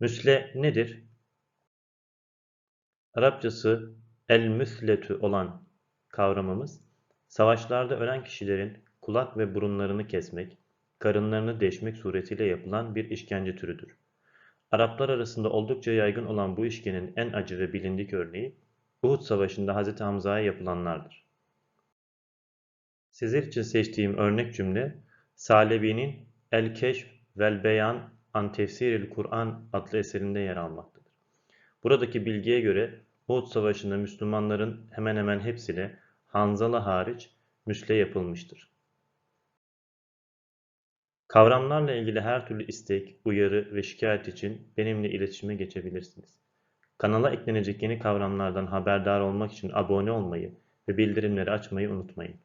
Müsle nedir? Arapçası el-müsletü olan kavramımız, savaşlarda ölen kişilerin kulak ve burunlarını kesmek, karınlarını deşmek suretiyle yapılan bir işkence türüdür. Araplar arasında oldukça yaygın olan bu işkenin en acı ve bilindik örneği, Uhud Savaşı'nda Hz. Hamza'ya yapılanlardır. Sizler için seçtiğim örnek cümle, Salebi'nin El-Keşf vel Beyan an Tefsiril Kur'an adlı eserinde yer almaktadır. Buradaki bilgiye göre Uhud Savaşı'nda Müslümanların hemen hemen hepsine Hanzala hariç müsle yapılmıştır. Kavramlarla ilgili her türlü istek, uyarı ve şikayet için benimle iletişime geçebilirsiniz. Kanala eklenecek yeni kavramlardan haberdar olmak için abone olmayı ve bildirimleri açmayı unutmayın.